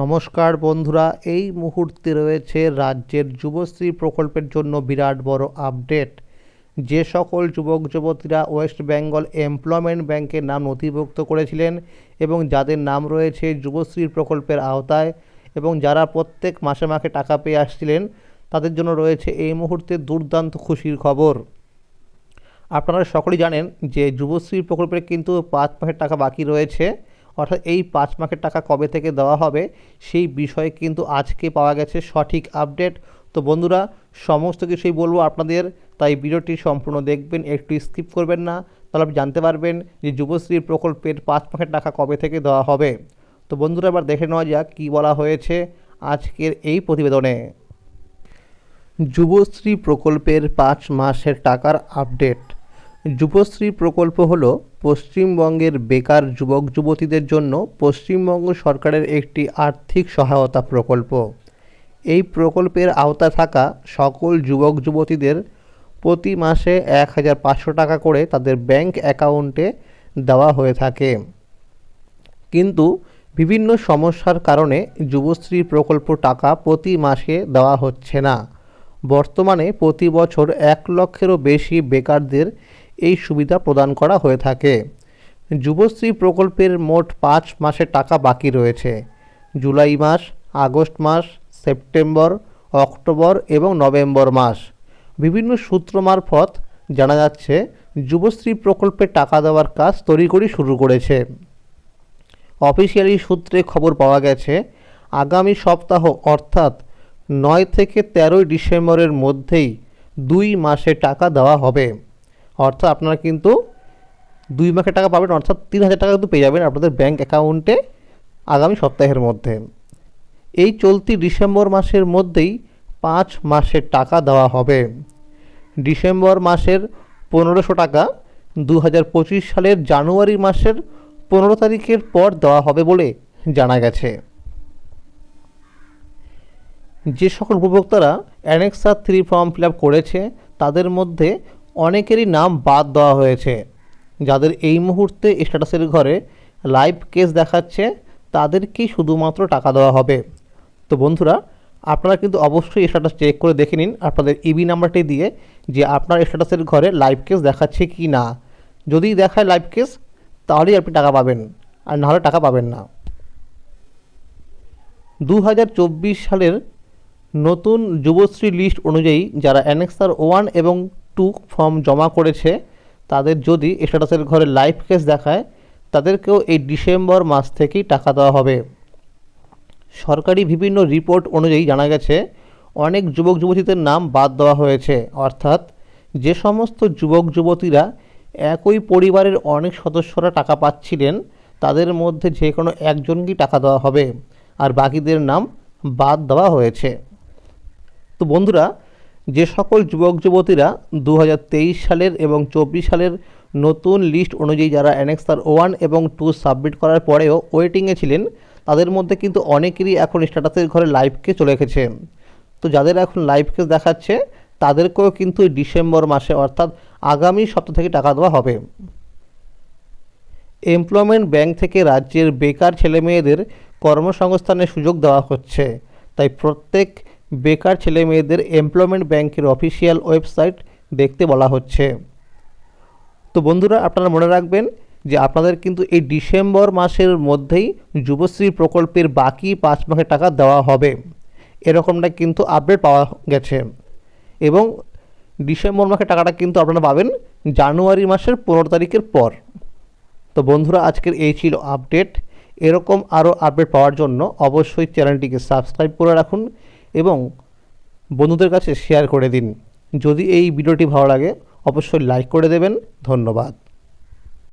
নমস্কার বন্ধুরা, এই মুহূর্তে রয়েছে রাজ্যের যুবশ্রী প্রকল্পের জন্য বিরাট বড় আপডেট। যে সকল যুবক যুবতীরা ওয়েস্ট বেঙ্গল এমপ্লয়মেন্ট ব্যাংকে নাম নথিভুক্ত করেছিলেন এবং যাদের নাম রয়েছে যুবশ্রী প্রকল্পের আওতায় এবং যারা প্রত্যেক মাসে মাসে টাকা পেয়ে আসছিলেন, তাদের জন্য রয়েছে এই মুহূর্তে দুর্দান্ত খুশির খবর। আপনারা সকলেই জানেন যে যুবশ্রী প্রকল্পের কিন্তু পাঁচ মাসের টাকা বাকি রয়েছে। অর্থাৎ এই পাঁচ মাসের টাকা কবে থেকে দেওয়া হবে সেই বিষয়ে কিন্তু আজকে পাওয়া গেছে সঠিক আপডেট। তো বন্ধুরা, সমস্ত কিছুই বলব আপনাদের, তাই ভিডিওটি সম্পূর্ণ দেখবেন, একটু স্কিপ করবেন না। তাহলে আপনি জানতে পারবেন যে যুবশ্রী প্রকল্পের পাঁচ মাসের টাকা কবে থেকে দেওয়া হবে। তো বন্ধুরা, এবার দেখে নেওয়া যাক কী বলা হয়েছে আজকের এই প্রতিবেদনে। যুবশ্রী প্রকল্পের পাঁচ মাসের টাকার আপডেট। যুবশ্রী প্রকল্প হলো পশ্চিমবঙ্গের বেকার যুবক যুবতীদের জন্য পশ্চিমবঙ্গ সরকারের একটি আর্থিক সহায়তা প্রকল্প। এই প্রকল্পের আওতায় থাকা সকল যুবক যুবতীদের প্রতি মাসে এক হাজার পাঁচশো টাকা করে তাদের ব্যাংক অ্যাকাউন্টে দেওয়া হয়ে থাকে। কিন্তু বিভিন্ন সমস্যার কারণে যুবশ্রী প্রকল্প টাকা প্রতি মাসে দেওয়া হচ্ছে না। বর্তমানে প্রতি বছর এক লক্ষেরও বেশি বেকারদের এই সুবিধা প্রদান করা হয়ে থাকে। যুবশ্রী প্রকল্পের মোট পাঁচ মাসে টাকা বাকি রয়েছে। জুলাই মাস, আগস্ট মাস, সেপ্টেম্বর, অক্টোবর এবং নভেম্বর মাস। বিভিন্ন সূত্র মারফত জানা যাচ্ছে, যুবশ্রী প্রকল্পে টাকা দেওয়ার কাজ তৈরি তড়িঘড়ি শুরু করেছে। অফিসিয়ালি সূত্রে খবর পাওয়া গেছে, আগামী সপ্তাহ অর্থাৎ নয় থেকে তেরোই ডিসেম্বরের মধ্যেই দুই মাসে টাকা দেওয়া হবে। অর্থাৎ আপনারা কিন্তু দুই মাসের টাকা পাবেন, অর্থাৎ তিন হাজার টাকা কিন্তু পেয়ে যাবেন আপনাদের ব্যাঙ্ক অ্যাকাউন্টে আগামী সপ্তাহের মধ্যে। এই চলতি ডিসেম্বর মাসের মধ্যেই পাঁচ মাসের টাকা দেওয়া হবে। ডিসেম্বর মাসের পনেরোশো টাকা দু হাজার পঁচিশ সালের জানুয়ারি মাসের পনেরো তারিখের পর দেওয়া হবে বলে জানা গেছে। যে সকল উপভোক্তারা অ্যানেক্সা থ্রি ফর্ম ফিল করেছে, তাদের মধ্যে অনেকেরই নাম বাদ দেওয়া হয়েছে। যাদের এই মুহূর্তে স্ট্যাটাসের ঘরে লাইভ কেস দেখাচ্ছে, তাদেরকেই শুধুমাত্র টাকা দেওয়া হবে। তো বন্ধুরা, আপনারা কিন্তু অবশ্যই স্ট্যাটাস চেক করে দেখে নিন আপনাদের ইবি নাম্বারটি দিয়ে যে আপনার স্ট্যাটাসের ঘরে লাইভ কেস দেখাচ্ছে কি না। যদি দেখায় লাইভ কেস, তাহলেই আপনি টাকা পাবেন, আর নাহলে টাকা পাবেন না। দু হাজার চব্বিশ সালের নতুন যুবশ্রী লিস্ট অনুযায়ী যারা অ্যানেক্সার ওয়ান এবং টু ফর্ম জমা করেছে, তাদের যদি স্ট্যাটাসের ঘরে লাইভ কেস দেখায়, তাদেরকেও এই ডিসেম্বর মাস থেকেই টাকা দেওয়া হবে। সরকারি বিভিন্ন রিপোর্ট অনুযায়ী জানা গেছে, অনেক যুবক যুবতীদের নাম বাদ দেওয়া হয়েছে। অর্থাৎ যে সমস্ত যুবক যুবতীরা একই পরিবারের অনেক সদস্যরা টাকা পাচ্ছিলেন, তাদের মধ্যে যে কোনো একজনকেই টাকা দেওয়া হবে। আর বাকিদের নাম বাদ দেওয়া হয়েছে। তো বন্ধুরা যে সকল যুবক, যুবতীরা দু হাজার তেইশ সালের এবং চব্বিশ সালের নতুন লিস্ট অনুযায়ী যারা অ্যানেক্সার ওয়ান এবং টু সাবমিট করার পরেও ওয়েটিংয়ে ছিলেন, তাদের মধ্যে কিন্তু অনেকেরই এখন স্ট্যাটাসের ঘরে লাইভ কেস চলে এসেছে। তো যাদের এখন লাইভ কেস দেখাচ্ছে, তাদেরকেও কিন্তু ডিসেম্বর মাসে অর্থাৎ আগামী সপ্তাহ থেকে টাকা দেওয়া হবে। এমপ্লয়মেন্ট ব্যাংক থেকে রাজ্যের বেকার ছেলেমেয়েদের কর্মসংস্থানের সুযোগ দেওয়া হচ্ছে। তাই প্রত্যেক বেকার ছেলে মেয়েদের এমপ্লয়মেন্ট ব্যাংকের অফিসিয়াল ওয়েবসাইট দেখতে বলা হচ্ছে। তো বন্ধুরা, আপনারা মনে রাখবেন যে আপনাদের কিন্তু এই ডিসেম্বর মাসের মধ্যেই যুবশ্রী প্রকল্পের বাকি পাঁচ মাসের টাকা দেওয়া হবে। এরকমটা কিন্তু আপডেট পাওয়া গেছে। এবং ডিসেম্বর মাসের টাকাটা কিন্তু আপনারা পাবেন জানুয়ারি মাসের পনেরো তারিখের পর। তো বন্ধুরা, আজকের এই ছিল আপডেট এরকম আরও আপডেট পাওয়ার জন্য অবশ্যই চ্যানেলটিকে সাবস্ক্রাইব করে রাখুন। এবং বন্ধুদের কাছে শেয়ার করে দিন। যদি এই ভিডিওটি ভালো লাগে, অবশ্যই লাইক করে দেবেন। ধন্যবাদ।